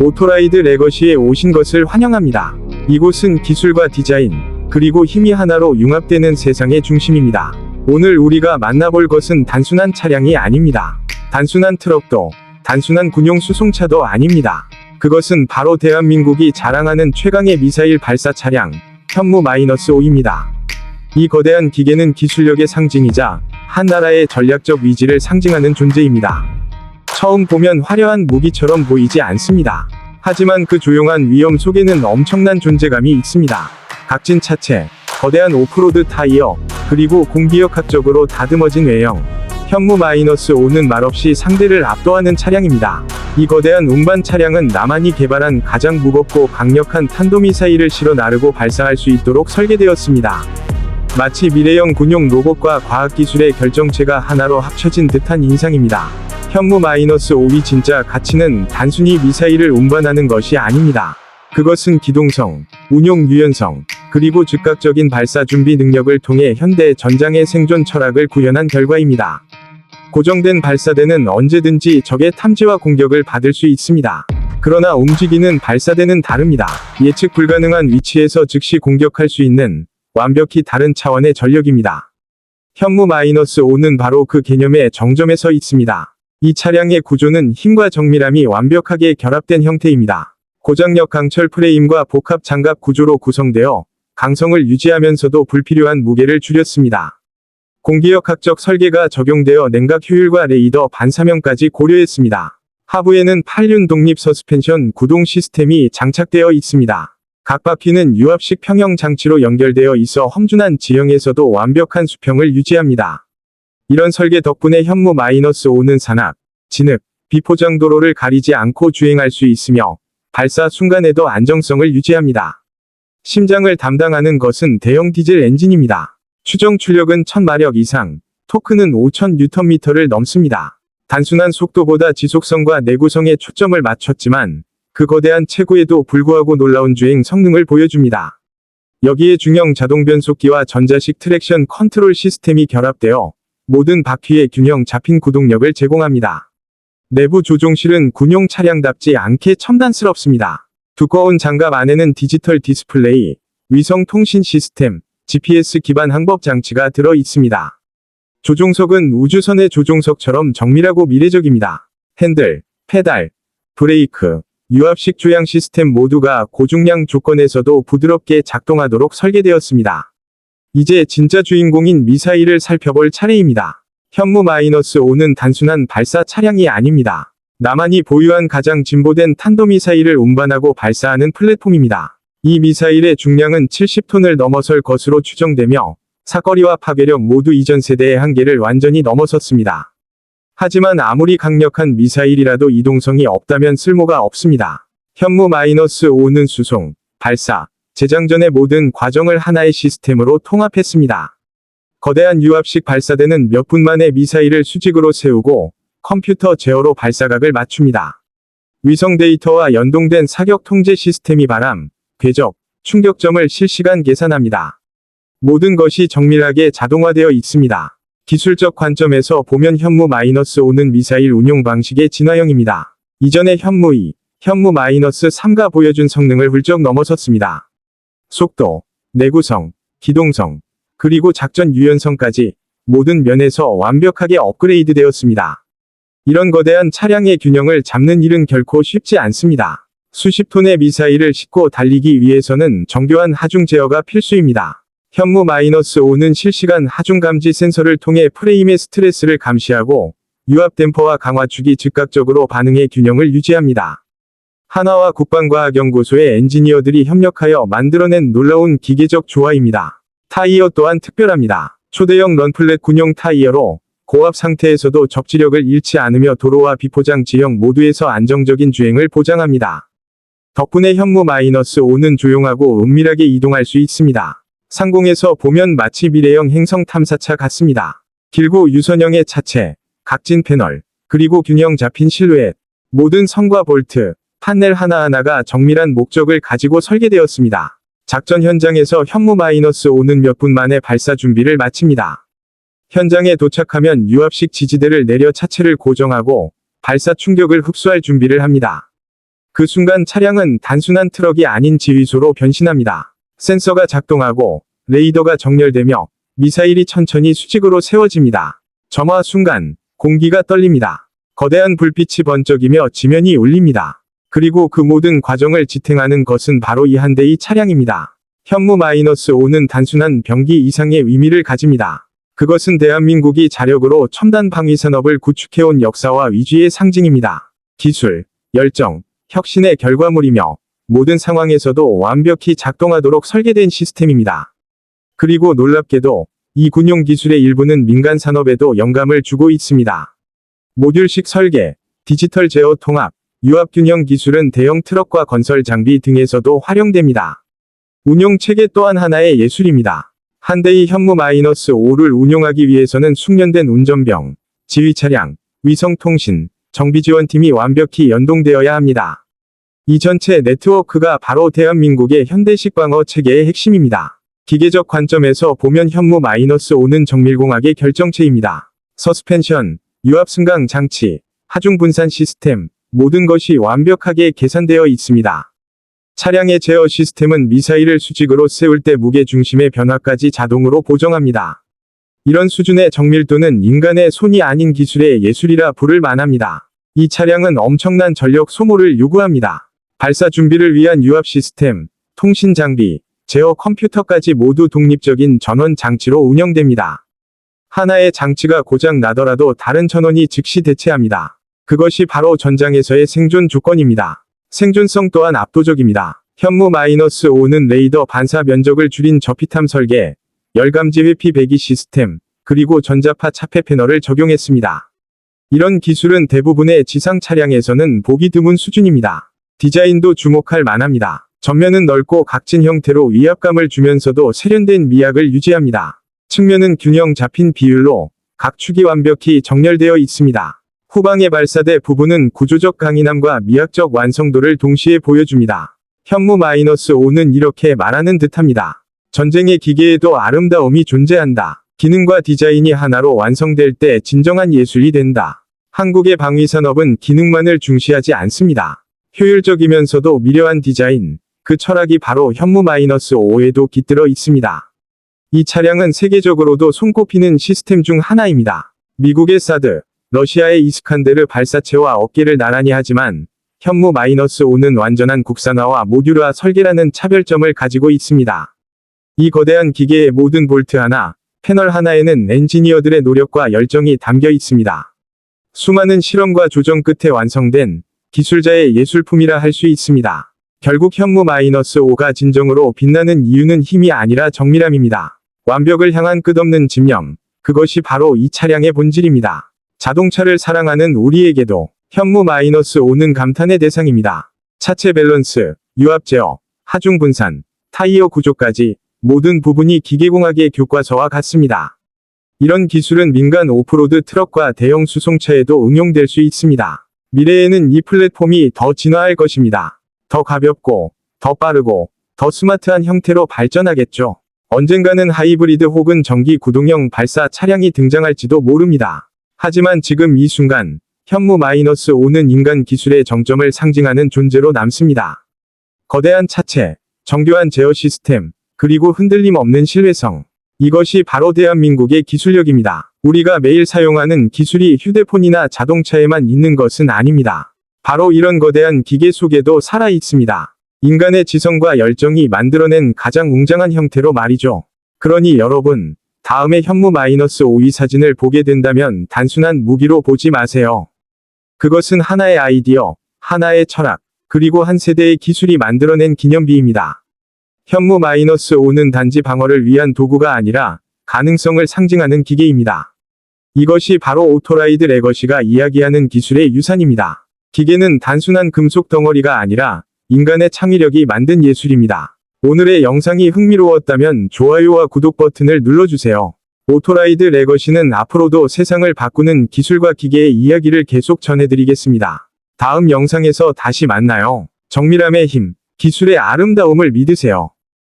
오토라이드 레거시에 오신 것을 환영합니다. 이곳은 기술과 디자인, 그리고 힘이 하나로 융합되는 세상의 중심입니다. 오늘 우리가 만나볼 것은 단순한 차량이 아닙니다. 단순한 트럭도, 단순한 군용 수송차도 아닙니다. 그것은 바로 대한민국이 자랑하는 최강의 미사일 발사 차량, 현무 마이너스 5입니다. 이 거대한 기계는 기술력의 상징이자 한 나라의 전략적 위지를 상징하는 존재입니다. 처음 보면 화려한 무기처럼 보이지 않습니다. 하지만 그 조용한 위험 속에는 엄청난 존재감이 있습니다. 각진 차체, 거대한 오프로드 타이어, 그리고 공기역학적으로 다듬어진 외형. 현무 마이너스 5는 말없이 상대를 압도하는 차량입니다. 이 거대한 운반 차량은 남한이 개발한 가장 무겁고 강력한 탄도미사일을 실어 나르고 발사할 수 있도록 설계되었습니다. 마치 미래형 군용 로봇과 과학기술의 결정체가 하나로 합쳐진 듯한 인상입니다. 현무 마이너스 5위 진짜 가치는 단순히 미사일을 운반하는 것이 아닙니다. 그것은 기동성, 운용 유연성, 그리고 즉각적인 발사 준비 능력을 통해 현대 전장의 생존 철학을 구현한 결과입니다. 고정된 발사대는 언제든지 적의 탐지와 공격을 받을 수 있습니다. 그러나 움직이는 발사대는 다릅니다. 예측 불가능한 위치에서 즉시 공격할 수 있는 완벽히 다른 차원의 전력입니다. 현무 마이너스 5는 바로 그 개념의 정점에 서 있습니다. 이 차량의 구조는 힘과 정밀함이 완벽하게 결합된 형태입니다. 고장력 강철 프레임과 복합 장갑 구조로 구성되어 강성을 유지하면서도 불필요한 무게를 줄였습니다. 공기역학적 설계가 적용되어 냉각 효율과 레이더 반사명까지 고려했습니다. 하부에는 8륜 독립 서스펜션 구동 시스템이 장착되어 있습니다. 각 바퀴는 유압식 평형 장치로 연결되어 있어 험준한 지형에서도 완벽한 수평을 유지합니다. 이런 설계 덕분에 현무 마이너스 5는 산악, 진흙, 비포장 도로를 가리지 않고 주행할 수 있으며 발사 순간에도 안정성을 유지합니다. 심장을 담당하는 것은 대형 디젤 엔진입니다. 추정 출력은 1000마력 이상, 토크는 5000Nm를 넘습니다. 단순한 속도보다 지속성과 내구성에 초점을 맞췄지만 그 거대한 체구에도 불구하고 놀라운 주행 성능을 보여줍니다. 여기에 중형 자동 변속기와 전자식 트랙션 컨트롤 시스템이 결합되어 모든 바퀴의 균형 잡힌 구동력을 제공합니다. 내부 조종실은 군용 차량답지 않게 첨단스럽습니다. 두꺼운 장갑 안에는 디지털 디스플레이, 위성 통신 시스템, GPS 기반 항법 장치가 들어 있습니다. 조종석은 우주선의 조종석처럼 정밀하고 미래적입니다. 핸들, 페달, 브레이크, 유압식 조향 시스템 모두가 고중량 조건에서도 부드럽게 작동하도록 설계되었습니다. 이제 진짜 주인공인 미사일을 살펴볼 차례입니다. 현무 마이너스 5는 단순한 발사 차량이 아닙니다. 남한이 보유한 가장 진보된 탄도미사일을 운반하고 발사하는 플랫폼입니다. 이 미사일의 중량은 70톤을 넘어설 것으로 추정되며 사거리와 파괴력 모두 이전 세대의 한계를 완전히 넘어섰습니다. 하지만 아무리 강력한 미사일이라도 이동성이 없다면 쓸모가 없습니다. 현무 마이너스 5는 수송, 발사, 재장전의 모든 과정을 하나의 시스템으로 통합했습니다. 거대한 유압식 발사대는 몇 분 만에 미사일을 수직으로 세우고 컴퓨터 제어로 발사각을 맞춥니다. 위성 데이터와 연동된 사격 통제 시스템이 바람, 궤적, 충격점을 실시간 계산합니다. 모든 것이 정밀하게 자동화되어 있습니다. 기술적 관점에서 보면 현무 마이너스 5는 미사일 운용 방식의 진화형입니다. 이전의 현무 2, 현무 마이너스 3가 보여준 성능을 훌쩍 넘어섰습니다. 속도, 내구성, 기동성, 그리고 작전 유연성까지 모든 면에서 완벽하게 업그레이드 되었습니다. 이런 거대한 차량의 균형을 잡는 일은 결코 쉽지 않습니다. 수십 톤의 미사일을 싣고 달리기 위해서는 정교한 하중 제어가 필수입니다. 현무 마이너스 5는 실시간 하중 감지 센서를 통해 프레임의 스트레스를 감시하고 유압 댐퍼와 강화축이 즉각적으로 반응의 균형을 유지합니다. 하나와 국방과학연구소의 엔지니어들이 협력하여 만들어낸 놀라운 기계적 조화입니다. 타이어 또한 특별합니다. 초대형 런플렛 군용 타이어로 고압 상태에서도 적지력을 잃지 않으며 도로와 비포장 지형 모두에서 안정적인 주행을 보장합니다. 덕분에 현무 마이너스 5는 조용하고 은밀하게 이동할 수 있습니다. 상공에서 보면 마치 미래형 행성 탐사차 같습니다. 길고 유선형의 차체, 각진 패널, 그리고 균형 잡힌 실루엣, 모든 선과 볼트, 판넬 하나하나가 정밀한 목적을 가지고 설계되었습니다. 작전 현장에서 현무 마이너스 5는 몇 분 만에 발사 준비를 마칩니다. 현장에 도착하면 유압식 지지대를 내려 차체를 고정하고 발사 충격을 흡수할 준비를 합니다. 그 순간 차량은 단순한 트럭이 아닌 지휘소로 변신합니다. 센서가 작동하고 레이더가 정렬되며 미사일이 천천히 수직으로 세워집니다. 점화 순간 공기가 떨립니다. 거대한 불빛이 번쩍이며 지면이 울립니다. 그리고 그 모든 과정을 지탱하는 것은 바로 이 한 대의 차량입니다. 현무 마이너스 5는 단순한 병기 이상의 의미를 가집니다. 그것은 대한민국이 자력으로 첨단 방위 산업을 구축해온 역사와 위주의 상징입니다. 기술, 열정, 혁신의 결과물이며 모든 상황에서도 완벽히 작동하도록 설계된 시스템입니다. 그리고 놀랍게도 이 군용 기술의 일부는 민간 산업에도 영감을 주고 있습니다. 모듈식 설계, 디지털 제어 통합, 유압 균형 기술은 대형 트럭과 건설 장비 등에서도 활용됩니다. 운용 체계 또한 하나의 예술입니다. 한 대의 현무 마이너스 5를 운용하기 위해서는 숙련된 운전병, 지휘 차량, 위성 통신, 정비 지원팀이 완벽히 연동되어야 합니다. 이 전체 네트워크가 바로 대한민국의 현대식 방어 체계의 핵심입니다. 기계적 관점에서 보면 현무 마이너스 5는 정밀공학의 결정체입니다. 서스펜션, 유압 승강 장치, 하중 분산 시스템, 모든 것이 완벽하게 계산되어 있습니다. 차량의 제어 시스템은 미사일을 수직으로 세울 때 무게 중심의 변화까지 자동으로 보정합니다. 이런 수준의 정밀도는 인간의 손이 아닌 기술의 예술이라 부를 만합니다. 이 차량은 엄청난 전력 소모를 요구합니다. 발사 준비를 위한 유압 시스템, 통신 장비, 제어 컴퓨터까지 모두 독립적인 전원 장치로 운영됩니다. 하나의 장치가 고장 나더라도 다른 전원이 즉시 대체합니다. 그것이 바로 전장에서의 생존 조건입니다. 생존성 또한 압도적입니다. 현무 마이너스 5는 레이더 반사 면적을 줄인 저피탐 설계, 열감지 회피 배기 시스템, 그리고 전자파 차폐 패널을 적용했습니다. 이런 기술은 대부분의 지상 차량에서는 보기 드문 수준입니다. 디자인도 주목할 만합니다. 전면은 넓고 각진 형태로 위압감을 주면서도 세련된 미학을 유지합니다. 측면은 균형 잡힌 비율로 각 축이 완벽히 정렬되어 있습니다. 후방의 발사대 부분은 구조적 강인함과 미학적 완성도를 동시에 보여줍니다. 현무 마이너스 5는 이렇게 말하는 듯합니다. 전쟁의 기계에도 아름다움이 존재한다. 기능과 디자인이 하나로 완성될 때 진정한 예술이 된다. 한국의 방위산업은 기능만을 중시하지 않습니다. 효율적이면서도 미려한 디자인, 그 철학이 바로 현무 마이너스 5에도 깃들어 있습니다. 이 차량은 세계적으로도 손꼽히는 시스템 중 하나입니다. 미국의 사드, 러시아의 이스칸데르 발사체와 어깨를 나란히 하지만 현무 마이너스 5는 완전한 국산화와 모듈화 설계라는 차별점을 가지고 있습니다. 이 거대한 기계의 모든 볼트 하나, 패널 하나에는 엔지니어들의 노력과 열정이 담겨 있습니다. 수많은 실험과 조정 끝에 완성된 기술자의 예술품이라 할 수 있습니다. 결국 현무 마이너스 5가 진정으로 빛나는 이유는 힘이 아니라 정밀함입니다. 완벽을 향한 끝없는 집념, 그것이 바로 이 차량의 본질입니다. 자동차를 사랑하는 우리에게도 현무 마이너스 5는 감탄의 대상입니다. 차체 밸런스, 유압 제어, 하중 분산, 타이어 구조까지 모든 부분이 기계공학의 교과서와 같습니다. 이런 기술은 민간 오프로드 트럭과 대형 수송차에도 응용될 수 있습니다. 미래에는 이 플랫폼이 더 진화할 것입니다. 더 가볍고, 더 빠르고, 더 스마트한 형태로 발전하겠죠. 언젠가는 하이브리드 혹은 전기 구동형 발사 차량이 등장할지도 모릅니다. 하지만 지금 이 순간, 현무 마이너스 5는 인간 기술의 정점을 상징하는 존재로 남습니다. 거대한 차체, 정교한 제어 시스템, 그리고 흔들림 없는 신뢰성. 이것이 바로 대한민국의 기술력입니다. 우리가 매일 사용하는 기술이 휴대폰이나 자동차에만 있는 것은 아닙니다. 바로 이런 거대한 기계 속에도 살아 있습니다. 인간의 지성과 열정이 만들어낸 가장 웅장한 형태로 말이죠. 그러니 여러분, 다음에 현무 마이너스 5위 사진을 보게 된다면 단순한 무기로 보지 마세요. 그것은 하나의 아이디어, 하나의 철학, 그리고 한 세대의 기술이 만들어낸 기념비입니다. 현무 마이너스 5는 단지 방어를 위한 도구가 아니라 가능성을 상징하는 기계입니다. 이것이 바로 오토라이드 레거시가 이야기하는 기술의 유산입니다. 기계는 단순한 금속 덩어리가 아니라 인간의 창의력이 만든 예술입니다. 오늘의 영상이 흥미로웠다면 좋아요와 구독 버튼을 눌러주세요. 오토라이드 레거시는 앞으로도 세상을 바꾸는 기술과 기계의 이야기를 계속 전해드리겠습니다. 다음 영상에서 다시 만나요. 정밀함의 힘, 기술의 아름다움을 믿으세요.